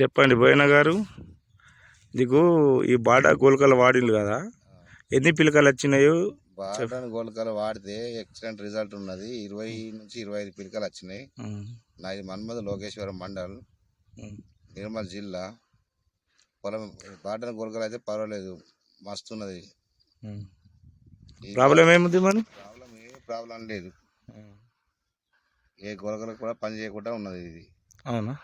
చెప్పండి బోయన గారు. నీకు ఈ బాటా గోల్కల వాడిండు కదా. ఎన్ని పిలకలు వచ్చినాయో బాటన్ గోల్కల వాడితే ఎక్సలెంట్ రిజల్ట్ ఉన్నది. ఇరవై నుంచి ఇరవై ఐదు పిలకలు వచ్చినాయి. నాది మన్మధ లోకేశ్వరం మండల్ నిర్మల్ జిల్లా. పొలం బాటన్ గోల్కలు అయితే పర్వాలేదు మస్తు ఉన్నది. ప్రాబ్లం ఏముంది మరి? ప్రాబ్లం ఏ ప్రాబ్లం లేదు. ఏ గోల్కలకు కూడా పని చేయకుండా ఉన్నది ఇది. అవునా.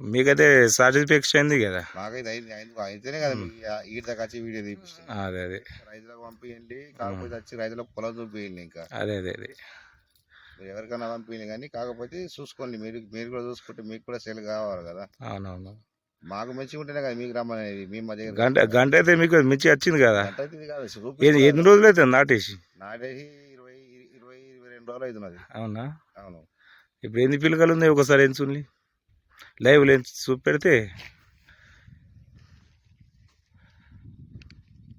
మీకైతే సాటిస్ఫాక్షన్ అయింది కదా. మాకైతే అయితేనే కదా ఈడ దాకా వచ్చి వీడియో తీపిస్తుంది అదే అదే. రైతులకు పంపించండి కాకపోతే వచ్చి రైతులకు పొలం చూపించండి ఇంకా. అదే అదే అదే. ఎవరికైనా పంపించండి కానీ కాకపోతే చూసుకోండి. మీరు మీరు కూడా చూసుకుంటే మీకు కూడా సెల్ కావాలి కదా. అవునవును. మాకు మంచిగా ఉంటేనే కదా మీకు రమ్మనేది. మేము మా దగ్గర గంట గంట అయితే మీకు మిర్చి వచ్చింది కదా. ఎన్ని రోజులు అయితే నాటేసి? నాటేసి ఇరవై ఇరవై ఇరవై రెండు రోజులు అవుతున్నది. అవునా? అవును. ఇప్పుడు ఎన్ని పిలకలు ఉన్నాయి ఒకసారి ఎంచుండి లైవ్ లెన్స్ చూపెడితే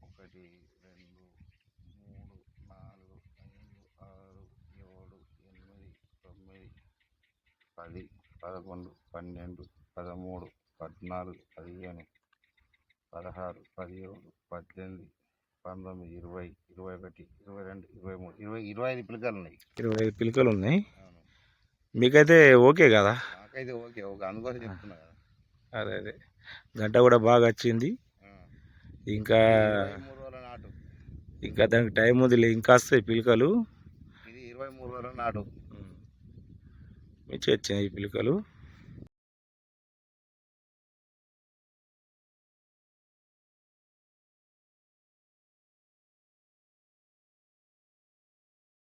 ఒకటి రెండు మూడు నాలుగు ఐదు ఆరు ఏడు ఎనిమిది తొమ్మిది పది పదకొండు పన్నెండు పదమూడు పద్నాలుగు పదిహేను పదహారు పదిహేడు పద్దెనిమిది పంతొమ్మిది ఇరవై ఇరవై ఒకటి ఇరవై రెండు ఇరవై మూడు ఇరవై ఇరవై ఐదు పిల్లకాయలు ఉన్నాయి. ఇరవై ఐదు పిలకలు ఉన్నాయి. మీకైతే ఓకే కదా? నాకైతే ఓకే ఓకే. అందుకోసం చెప్తున్నా కదా. అదే అదే. గంట కూడా బాగా వచ్చింది. ఇంకా మూడు రోజుల నాటు. ఇంకా దానికి టైం వదిలే ఇంకా వస్తాయి పిలకలు. ఇది ఇరవై మూడు రోజుల నాటు. మిర్చి వచ్చినాయి ఈ పిలకలు.